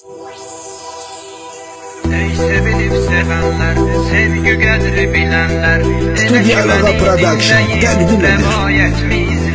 Ey sevilip sevenler, sevgi qədri bilənlər Studio Alaqa Production, təqdim edir.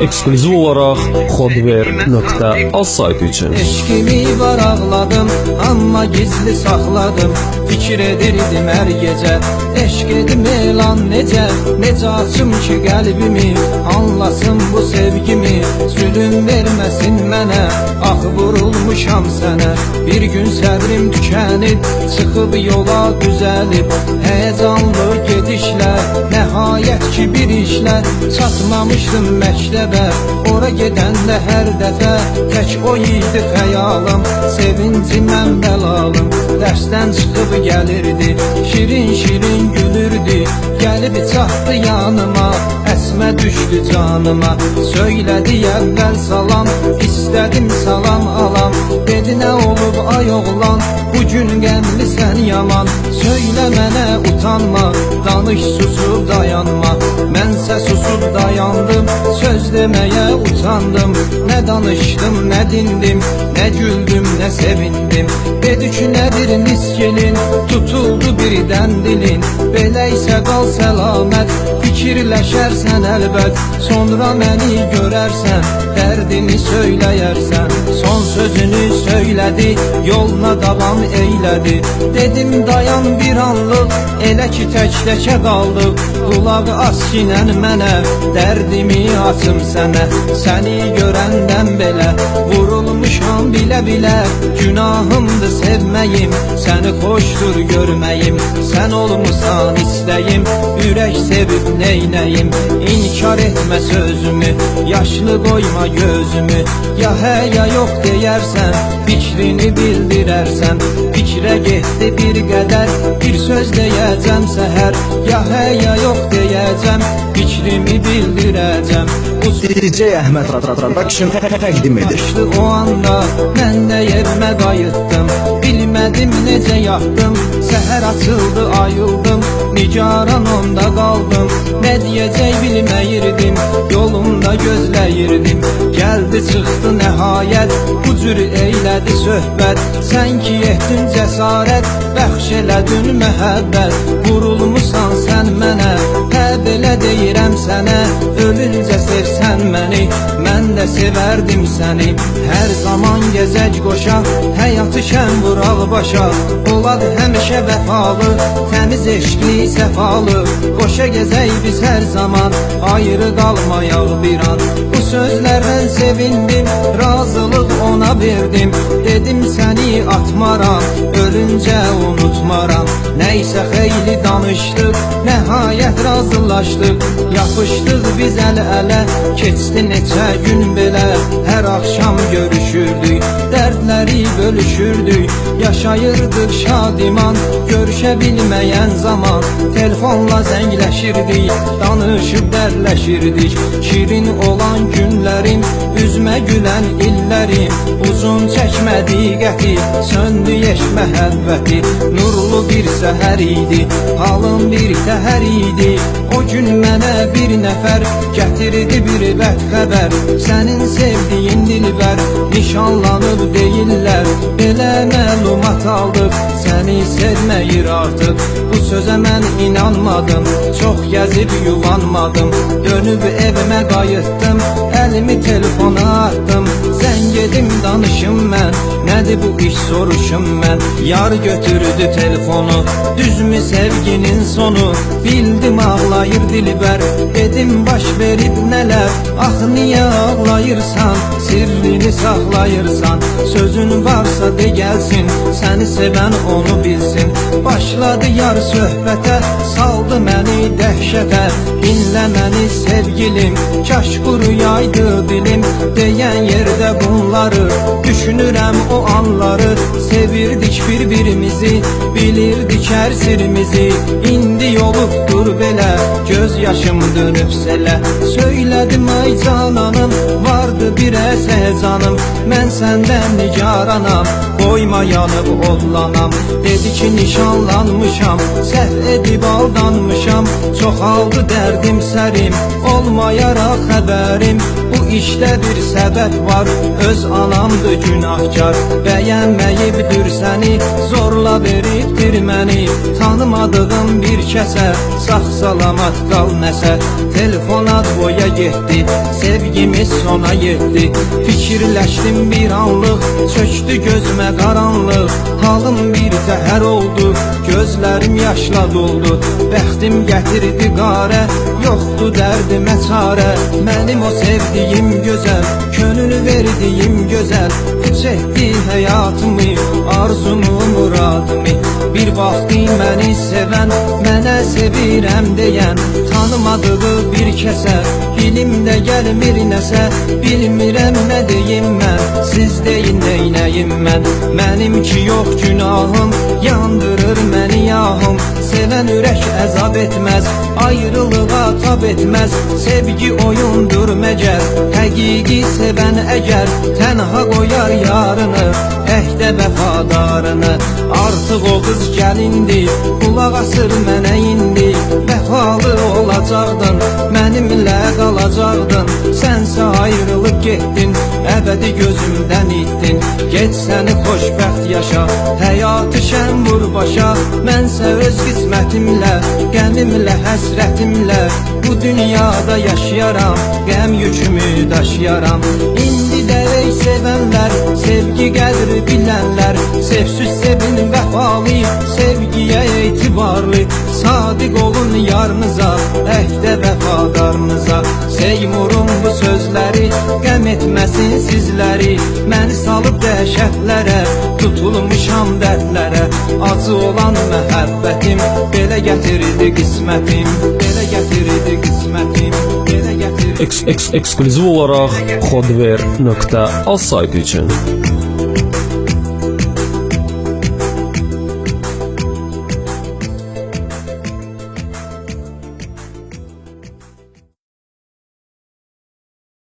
Ekskluziv olarak Hodver.az saytı için. Eşkimi var ağladım ama gizli sakladım. Fikir edirdim her gece. Eşk edim elan nece? Nece açım ki kalbimi Anlasın bu sevgimi Zulüm vermesin mənə Ah vurulmuşam sənə Bir gün səbrim tükənib Çıxıb yola düzəlib Heyecanlı gedişlə Nəhayət ki bir işlə Çatmamışdım məktəbə Ora gedəndə hər dəfə Tək o idi xəyalım Sevinci mən bəlalım Dərsdən çıxıb gəlirdi Şirin şirin gülürdü. Gəlib çatdı yanıma Düşdü canıma. Söylədi əvvəl salam İstədim salam alam. Dedi nə olub ay oğlan Bugün qəmli sən yaman. Söylə mənə utanma Danış susub dayanma. Mənsə susub dayandım Söz deməyə utandım. Nə danışdım nə dindim Nə güldüm nə sevindim. Dedi ki nədir miskelin Tutuldu birdən dilin. Belə isə qal səlamət Fikirləşərsən əlbət Sonra məni görərsən Dərdini söyləyərsən Son sözünü söylədi Yoluna davam eylədi Dedim dayan bir anlıq Elə ki tək-təkə qaldıq Qulaq as kinən mənə Dərdimi açım sənə Səni görəndən belə Vurulmuşam bilə-bilə Günahımdır sevməyim Səni xoşdur görməyim Sən olmusan istəyim Ürək sevib neynəyim İnkar etmə sözümü Yaşlı qoyma gözümü. Ya hə ya yox deyərsən Fikrini bildirərsən Fikrə getdi bir qədər Bir söz deyəcəm səhər Ya hə ya yox deyəcəm Fikrimi bildirəcəm DJ Əhməd Production təqdim edir. Başdı o anda mən də yerimə qayıtdım Bilmədim necə yatdım Səhər açıldı ayıldım. Nigaran onda qaldım Nə deyəcək bilməyirdim Yolumda gözləyirdim Gəldi çıxdı nəhayət Bu cür eylədi söhbət Sən ki etdin cəsarət Bəxş elədin məhəbbət. Vurulmusan sən mənə belə deyirəm sənə Ölüncə sevsən məni. Mən də sevərdim səni. Hər zaman gəzək qoşa Həyatı şən vuraq başa. Olad həmişə vəfalı Təmiz eşqli səfalı. Qoşa gəzək biz hər zaman Ayrı qalmayaq bir an. Bu sözlərdən sevindim Razılıq ona verdim. Dedim səni atmaram Ölüncə unutmaram Nəysə xeyli danışdıq Nəhayət razılaşdıq Yapışdıq biz əl-ələ Keçdi neçə gün belə. Hər axşam görüşürdük Dərdləri bölüşürdük. Yaşayırdıq şadiman Görüşə bilməyən zaman. Telefonla zəngləşirdik Danışıb dərləşirdik. Şirin olan günlərim Üzmə gülən illərim Uzun çəkmədi qəti Söndü yeş məhəbbəti Nurlu bir səhər idi. Halım bir təhər idi. O gün mənə bir nəfər Gətirdi bir bəd xəbər Sənin sevdiyin dilbər Nişanlanıb deyirlər Belə məlumat aldıq Səni sevməyir artıq Bu sözə mən inanmadım Çox gəzib yuvanmadım. Dönüb evimə qayıtdım Əlimi telefona atdım Zəng edim danışım mən Nədir bu iş soruşum mən Yar götürdü telefonu Düzmü sevginin sonu? Bildim ağlayır dilbər Dedim baş verib nələr Ah niyə ağlayırsan Sirrini saxlayırsan Sözün varsa de gəlsin Səni sevən onu bilsin. Başladı yar söhbətə Saldı məni dəhşətə Dinlə məni sevgilim Kaş quruyaydı dilim. Deyən yerdə bunları Düşünürəm o anları. Sevirdik bir-birimizi Bilirdik hər sirimizi. İndi yolubdur belə Göz yaşım dönüb selə Söylədim ay cananım Vardı bir əsər canım Mən səndən nigaranam Qoyma yanıb odlanam Dedi ki nişanlanmışam Səhv edib aldanmışam. Çox aldı dərdim sərim Olmayaraq xəbərim İşte bir səbəb var Öz anamdı günahkar. Bəyənməyibdir səni Zorla veribdir məni Tanımadığım bir kəsə Sağ salamat qal nəsə Telefona boya getdi Sevgimiz sona yetdi Fikirləşdim bir anlıq Çöktü gözümə qaranlıq Halım bir təhər oldu Gözlərim yaşla doldu. Bəxtim gətirdi qarə Yoxdu dərdimə çarə Mənim o sevdiyim gözəl Könül verdiyim gözəl Puç etdi həyatımı Arzumu, muradımı. Bir vaxtı məni sevən Mənə sevirəm deyən Tanımadığı bir kəsə Dilimdə gəlmir nəsə Bilmirəm nə deyim mən Siz deyin neynəyim mən Mənim ki yox günahım Yandırır məni yahım Sevən ürək əzab etməz Ayrılığa tab etməz. Sevgi oyundur məgər Həqiqi sevən əgər Tənha qoyar yarını Əhdə vəfadarını. Artıq o qız gəlindi Qulaq asır mənə indi. Vəfalı olacaqdın Mənimlə qalacaqdın. Sənsə ayrılıb getdin Əbədi gözümdən itdin Get səni xoşbəxt yaşa Həyatı şən vur başa. Mənsə öz qismətimlə Qəmimlə, həsrətimlə Bu dünyada yaşayaram Qəm yükümü daşıyaram İndi də ey sevənlər Sevgi qədri bilənlər Sevsiz sevin vəfalı Sevgiyə etibarlı Sadiq olun yarınıza Əhdə vəfadarınıza Seymurum salıb dəhşətlərə Tutulmuşam dərdlərə Acı olan məhəbbətim Belə gətirdi qismətim Belə gətirdi qismətim Belə gətirdi ekskluziv olaraq Xodver.az saytı üçün